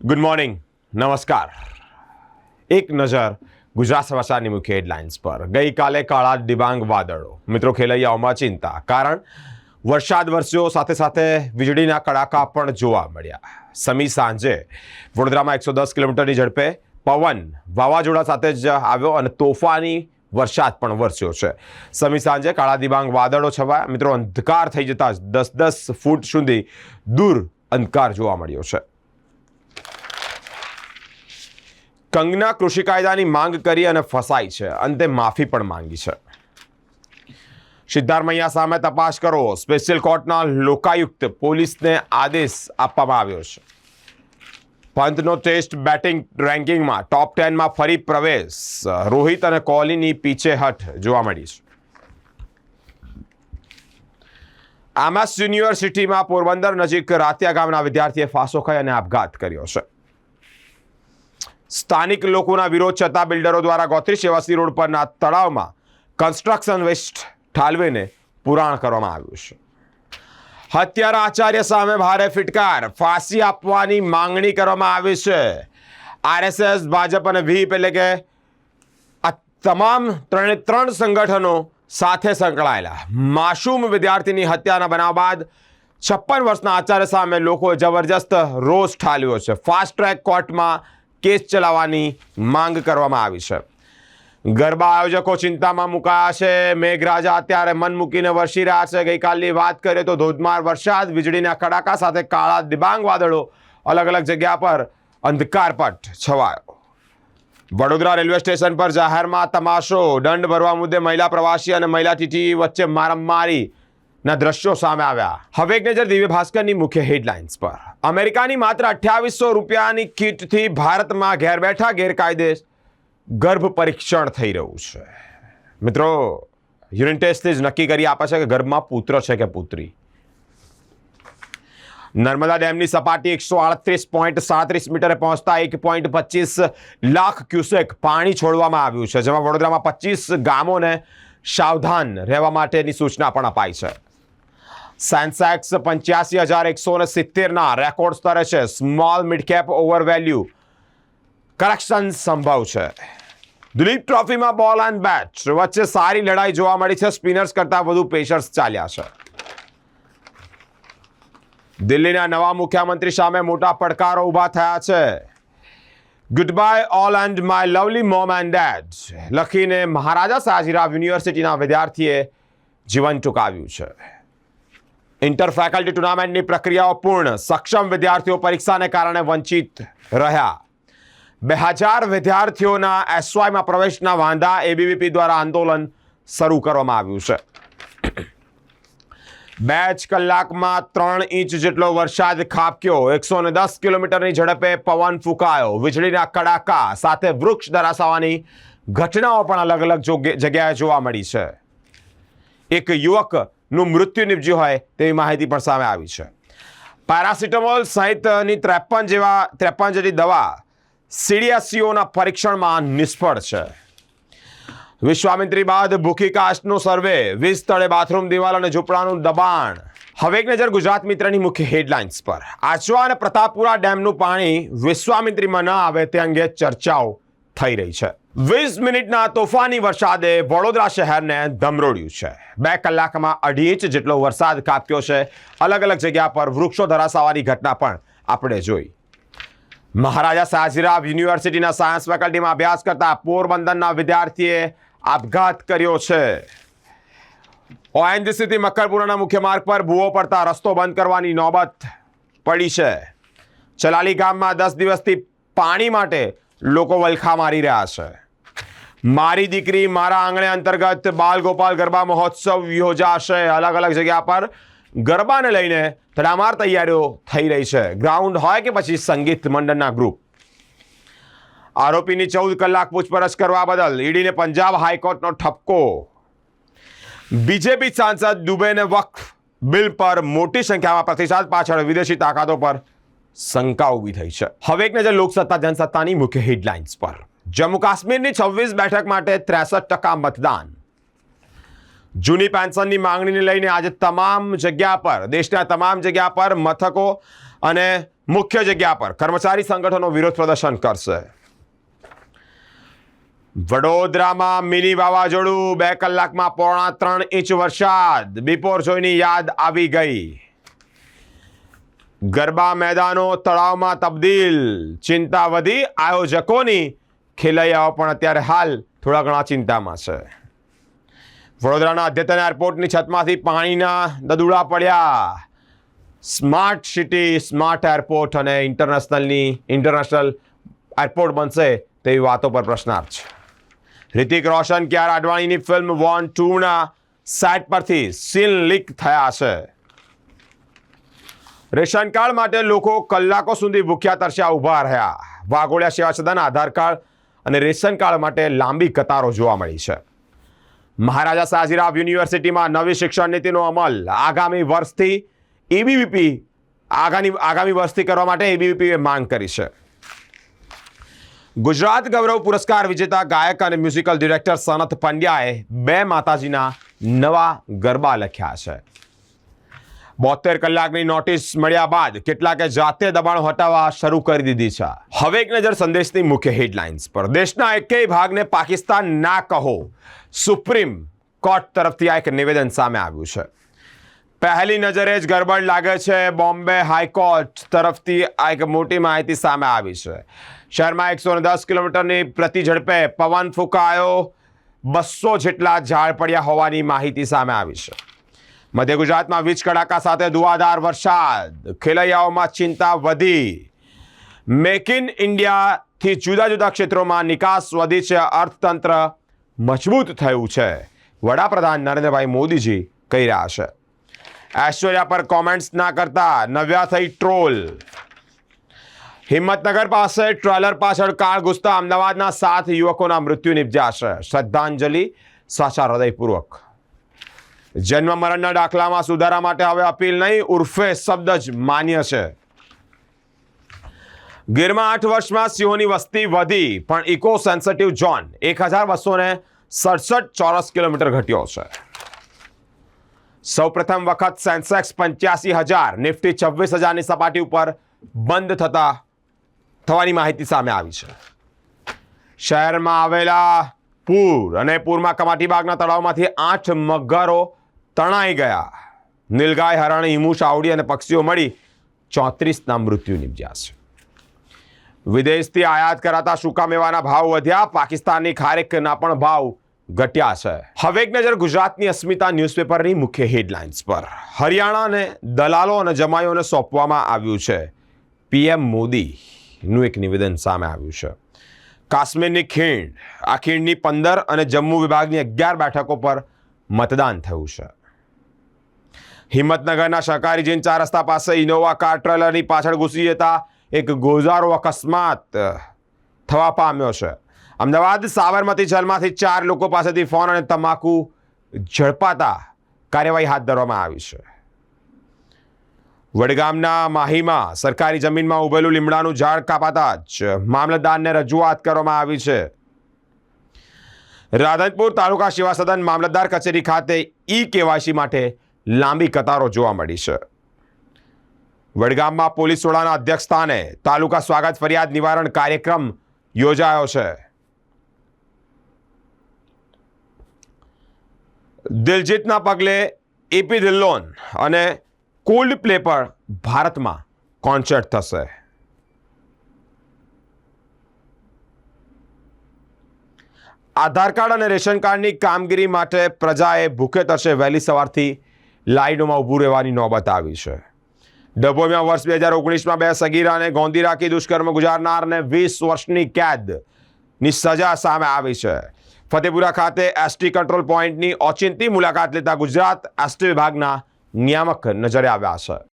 Good morning નમસ્કાર એક નજર ગુજરાત સમાચારની મુખ્ય હેડલાઇન્સ પર. ગઈકાલે કાળા ડિબાંગ વાદળો. મિત્રો, ખેલૈયાઓમાં ચિંતા. કારણ, વરસાદ વરસ્યો, સાથે સાથે વીજળીના કડાકા પણ જોવા મળ્યા. સમી સાંજે વડોદરામાં એકસો દસ કિલોમીટરની ઝડપે પવન વાવાઝોડા સાથે જ આવ્યો અને તોફાની વરસાદ પણ વરસ્યો છે. સમી સાંજે કાળા દિબાંગ વાદળો છવાયા. મિત્રો, અંધકાર થઈ જતા દસ દસ ફૂટ સુધી દૂર અંધકાર જોવા મળ્યો છે. કંગના કૃષિ કાયદાની માંગ કરી અને ફસાઈ છે. અંતે માફી પણ માંગી છે. સિદ્ધાર્મૈયા સામે તપાસ કરો. સ્પેશિયલ કોર્ટના લોકાયુક્ત પોલીસને આદેશ આપવામાં આવ્યો છે. પંતનો ટેસ્ટ બેટિંગ રેન્કિંગમાં ટોપ ટેનમાં ફરી પ્રવેશ. રોહિત અને કોહલીની પીછેહઠ જોવા મળી છે. આમાસ યુનિવર્સિટીમાં પોરબંદર નજીક રાતિયા ગામના વિદ્યાર્થીએ ફાંસો ખાઈ અને આપઘાત કર્યો છે. સ્થાનિક લોકોના વિરોધ છતાં બિલ્ડરો દ્વારા ગોત્રી સેવાસી રોડ પરના તળાવમાં કન્સ્ટ્રક્શન વેસ્ટ ઠાલવીને પુરાણ કરવામાં આવ્યું છે. હત્યારા આચાર્ય સામે ભારે ફિટકાર, ફાંસી આપવાની માંગણી કરવામાં આવી છે. આરએસએસ, ભાજપ અને વીપ એટલે કે આ તમામ ત્રણે ત્રણ સંગઠનો સાથે સંકળાયેલા. માસૂમ વિદ્યાર્થીની હત્યાના બનાવ બાદ છપ્પન વર્ષના આચાર્ય સામે લોકોએ જબરજસ્ત રોષ ઠાલ્યો છે. ફાસ્ટ ટ્રેક કોર્ટમાં કેસ ચલાવવાની માંગ કરવામાં આવી છે. ગરબા આયોજકો ચિંતામાં મુકાયા છે. મેઘરાજા અત્યારે મન મૂકીને વરસી રહ્યા છે. ગઈકાલની વાત કરીએ તો ધોધમાર વરસાદ, વીજળીના કડાકા સાથે કાળા દિબાંગ વાદળો અલગ અલગ જગ્યા પર અંધકારપટ છવાયો. વડોદરા રેલવે સ્ટેશન પર જાહેરમાં તમાશો, દંડ ભરવા મુદ્દે મહિલા પ્રવાસી અને મહિલા ટીટી વચ્ચે મારામારી ના દ્રશ્યો સામે આવ્યા. હવે એક નજર દિવ્ય ભાસ્કરની મુખ્ય હેડલાઇન્સ પર. અમેરિકાની માત્ર અઠ્યાવીસો રૂપિયાની કીટથી ભારતમાં ઘેર બેઠા ગેરકાયદે ગર્ભ પરીક્ષણ થઈ રહ્યું છે. મિત્રો યુરિન ટેસ્ટથી જ નક્કી કરી આપે છે કે ગર્ભમાં પુત્ર છે કે પુત્રી? નર્મદા ડેમની સપાટી એકસો આડત્રીસ પોઈન્ટ સાડત્રીસ મીટરે પહોંચતા એક પોઈન્ટ પચીસ લાખ ક્યુસેક પાણી છોડવામાં આવ્યું છે, જેમાં વડોદરામાં પચીસ ગામોને સાવધાન રહેવા માટેની સૂચના પણ અપાઈ છે. સેન્સેક્સ પંચ્યાસી હજાર એકસો ને સિત્તેરના રેકોર્ડ સ્તરે છે. Small midcap over value. Correction સંભવ છે. દિલીપ ટ્રોફીમાં બોલ એન્ડ બેટ. વચ્ચે સારી લડાઈ જોવા મળી છે. સ્પિનર્સ કરતાં વધુ પેસર્સ ચાલ્યા છે. દિલ્હીના નવા મુખ્યમંત્રી સામે મોટા પડકારો ઊભા થયા છે. Goodbye all and my lovely mom and dad લખીને મહારાજા સાજીરાવ યુનિવર્સિટીના વિદ્યાર્થીએ જીવન ટૂંકાવ્યું છે. ઇન્ટર ફેકલ્ટી ટુર્નામેન્ટની પ્રક્રિયાઓ પૂર્ણ. સક્ષમ વિદ્યાર્થીઓ પરીક્ષાને કારણે વંચિત રહ્યા. બે હજાર વિદ્યાર્થીઓના એસવાયમાં પ્રવેશના વાંધા એબીવીપી દ્વારા આંદોલન શરૂ કરવામાં આવ્યું છે. બે જ કલાકમાં ત્રણ ઇંચ જેટલો વરસાદ ખાબક્યો. એકસો ને દસ કિલોમીટરની ઝડપે પવન ફૂંકાયો. વીજળીના કડાકા સાથે વૃક્ષ ધરાશાવાની ઘટનાઓ પણ અલગ અલગ જોગે- જગ્યાએ જોવા મળી છે. એક યુવકનું મૃત્યુ નિપજ્યું હોય તેવી માહિતી પણ સામે આવી છે. પેરાસિટામોલ સહિતની ત્રેપન જેવા, ત્રેપન જેટલી દવા સીડીએસસીઓના પરીક્ષણમાં નિષ્ફળ છે. વિશ્વામિત્રી બાદ ભૂખી કાસ્ટનો સર્વે, વીસ સ્થળે બાથરૂમ, દિવાલ અને ઝૂંપડાનું દબાણ. હવે એક નજર ગુજરાત મિત્રની મુખ્ય હેડલાઇન્સ પર. આચવા અને પ્રતાપપુરા ડેમનું પાણી વિશ્વામિત્રીમાં ન આવે તે અંગે ચર્ચાઓ થઈ રહી છે. વીસ મિનિટના તોફાની વરસાદે વડોદરા શહેરને ધમરોડ્યું છે. બે કલાકમાં અઢી ઇંચ જેટલો વરસાદ કાપ્યો છે. અલગ અલગ જગ્યા પર વૃક્ષો ધરાશાવાની ઘટના પણ આપણે જોઈ. મહારાજા સાજીરાવ યુનિવર્સિટીના સાયન્સ ફેકલ્ટીમાં અભ્યાસ કરતા પોરબંદરના વિદ્યાર્થીએ આપઘાત કર્યો છે. ઓએનજીસીથી મક્કરપુરાના મુખ્ય માર્ગ પર ભૂવો પડતા રસ્તો બંધ કરવાની નોબત પડી છે. ચલાલી ગામમાં દસ દિવસથી પાણી માટે લોકો વલખા મારી રહ્યા છે. મારી દીકરી મારા આંગણે અંતર્ગત બાલ ગોપાલ ગરબા મહોત્સવ યોજાશે. અલગ અલગ જગ્યા પર ગરબાને લઈને તડામાર તૈયારીઓ થઈ રહી છે. ગ્રાઉન્ડ હોય કે પછી સંગીત મંડળના ગ્રુપ આરોપીની ચૌદ કલાક પૂછપરછ કરવા બદલ ઈડીને પંજાબ હાઈકોર્ટનો ઠપકો. બીજેપી સાંસદ દુબેને વક્ફ. બિલ પર મોટી સંખ્યામાં પ્રતિસાદ પાછળ વિદેશી તાકાતો પર શંકા ઊભી થઈ છે. હવે એક નજર લોકસત્તા, જનસત્તાની મુખ્ય હેડલાઇન્સ પર. જમ્મુ કાશ્મીરની છવ્વીસ બેઠક માટે ત્રેસઠ ટકા મતદાન. જૂની પેન્શનની માંગણીને લઈને આજે તમામ જગ્યા પર, દેશના તમામ જગ્યા પર મથકો અને મુખ્ય જગ્યા પર કર્મચારી સંગઠનો વિરોધ પ્રદર્શન કરશે. વડોદરામાં મિની વાવાઝોડું બે કલાકમાં પોણા ત્રણ ઇંચ વરસાદ. બિપોર જોઈની યાદ આવી ગઈ. ગરબા મેદાનો, તળાવમાં તબદીલ. ચિંતા વધી આયોજકોની ખેલૈયાઓ પણ અત્યારે હાલ થોડા ઘણા ચિંતામાં છે. વડોદરાના અદ્યતન એરપોર્ટની છતમાંથી પાણીના દદુડા પડ્યા. સ્માર્ટ સિટી, સ્માર્ટ એરપોર્ટ અને ઇન્ટરનેશનલની, ઇન્ટરનેશનલ એરપોર્ટ બનશે તેવી વાતો પર પ્રશ્નાર્થ છે. રિતિક રોશન ક્યાર અડવાણીની ફિલ્મ વોન ટુના સેટ પરથી સીન લીક થયા છે. રેશન કાર્ડ માટે લોકો કલાકો સુધી ભૂખ્યા તરસ્યા, ઊભા રહ્યા. વાઘોડિયા સેવા સદન, આધાર કાર્ડ અને રેશન કાર્ડ માટે લાંબી કતારો જોવા મળી છે. મહારાજા સાજીરાવ યુનિવર્સિટીમાં નવી શિક્ષણ નીતિનો અમલ. આગામી વર્ષથી એબીવીપી આગામી આગામી વર્ષથી કરવા માટે એબીવીપીએ માંગ કરી છે. ગુજરાત ગૌરવ પુરસ્કાર વિજેતા ગાયક અને મ્યુઝિકલ ડિરેક્ટર સનત પંડ્યાએ બે માતાજીના નવા ગરબા લખ્યા છે. બોતેર કલાકની નોટિસ મળ્યા બાદ કેટલાકે જાતે દબાણો હટાવવા શરૂ કરી દીધી છે. હવે એક નજર સંદેશની મુખ્ય હેડલાઇન્સ પર. દેશના એકેય ભાગને પાકિસ્તાન ના કહો. સુપ્રીમ કોર્ટ તરફથી આ એક નિવેદન સામે આવ્યું છે. પહેલી નજરે જ ગરબડ લાગે છે. બોમ્બે હાઈકોર્ટ તરફથી આ એક મોટી માહિતી સામે આવી છે. શહેરમાં એકસો દસ કિલોમીટરની પ્રતિ ઝડપે પવન ફૂંકાયો. બસો જેટલા ઝાડ પડ્યા હોવાની માહિતી સામે આવી છે. મધ્ય ગુજરાતમાં વીજ કડાકા સાથે ધુવાધાર વરસાદ. ખેલૈયાઓમાં ચિંતા વધી. મેક ઇન ઇન્ડિયાથી જુદા જુદા ક્ષેત્રોમાં નિકાસ વધી છે. અર્થતંત્ર મજબૂત થયું છે. વડાપ્રધાન નરેન્દ્રભાઈ મોદીજી કહી રહ્યા છે. ઐશ્વર્યા પર કોમેન્ટ્સ ના કરતા નવ્યા થઈ ટ્રોલ. હિંમતનગર પાસે ટ્રેલર પાછળ કાર ઘૂસતા અમદાવાદના સાત યુવકોના મૃત્યુ નિપજ્યા છે. શ્રદ્ધાંજલિ સાચા હૃદયપૂર્વક. જન્મ મરણના દાખલામાં સુધારા માટે હવે અપીલ નહીં, ઉર્ફે શબ્દ જ માન્ય છે. ગીરમાં આઠ વર્ષમાં સિંહોની વસ્તી વધી, પણ ઇકો સેન્સિટિવ ઝોન એક હજાર બસો સડસઠ ચોરસ કિલોમીટર ઘટ્યો છે. સૌપ્રથમ વખત સેન્સેક્સ પંચ્યાસી હજાર, નિફ્ટી છવ્વીસ હજારની સપાટી ઉપર બંધ થતા થવાની માહિતી સામે આવી છે. શહેરમાં આવેલા પૂર અને પૂરમાં કમાટીબાગના તળાવમાંથી આઠ મગરો તણાઈ ગયા. નીલગાય, હરણ હિમુ સાવડી અને પક્ષીઓ મળી ચોત્રીસના મૃત્યુ નિપજ્યા છે. વિદેશથી આયાત કરાતા સૂકા મેવાના ભાવ વધ્યા. પાકિસ્તાનની ખારેકના પણ ભાવ ઘટ્યા છે. હવે એક નજર ગુજરાતની અસ્મિતા ન્યૂઝપેપરની મુખ્ય હેડલાઇન્સ પર. હરિયાણાને દલાલો અને જમાઈઓને સોંપવામાં આવ્યું છે. પીએમ મોદીનું એક નિવેદન સામે આવ્યું છે. કાશ્મીરની ખીણ, આ ખીણની પંદર અને જમ્મુ વિભાગની અગિયાર બેઠકો પર મતદાન થયું છે. હિંમતનગરના સહકારી જૈન ચાર રસ્તા પાસે ઇનોવા કાર ટ્રેલરની પાછળ ઘૂસી જતા એક ગોઝારો અકસ્માત થવા પામ્યો છે. અમદાવાદ સાબરમતી જેલમાંથી ચાર લોકો પાસેથી ફોન અને તમાકુ ઝડપાતા કાર્યવાહી હાથ ધરવામાં આવી છે. વડગામના માહીમાં સરકારી જમીનમાં ઉભેલું લીમડાનું ઝાડ કાપાતા જ મામલતદારને રજૂઆત કરવામાં આવી છે. રાધનપુર તાલુકા સેવા સદન મામલતદાર કચેરી ખાતે ઈ કેવાયસી માટે લાંબી કતારો જોવા મળી છે. વડગામમાં પોલીસ વડાના અધ્યક્ષ સ્થાને તાલુકા સ્વાગત ફરિયાદ નિવારણ કાર્યક્રમ યોજાયો છે. દિલજીતના પગલે એપી ધિલ્લોન અને કોલ્ડ પ્લે પર ભારતમાં કોન્સર્ટ થશે. આધાર કાર્ડ અને રેશન કાર્ડની કામગીરી માટે પ્રજાએ ભૂખે તરશે વહેલી સવારથી લાઈનોમાં ઊભું રહેવાની નોબત આવી છે. ડભોઈમાં વર્ષ બે હજાર ઓગણીસમાં બે સગીરાને ગોંધી રાખી દુષ્કર્મ ગુજારનારને વીસ વર્ષની કેદની સજા સામે આવી છે. ફતેપુરા ખાતે એસટી કંટ્રોલ પોઈન્ટની ઓચિંતી મુલાકાત લેતા ગુજરાત એસટી વિભાગના નિયામક નજરે આવ્યા છે.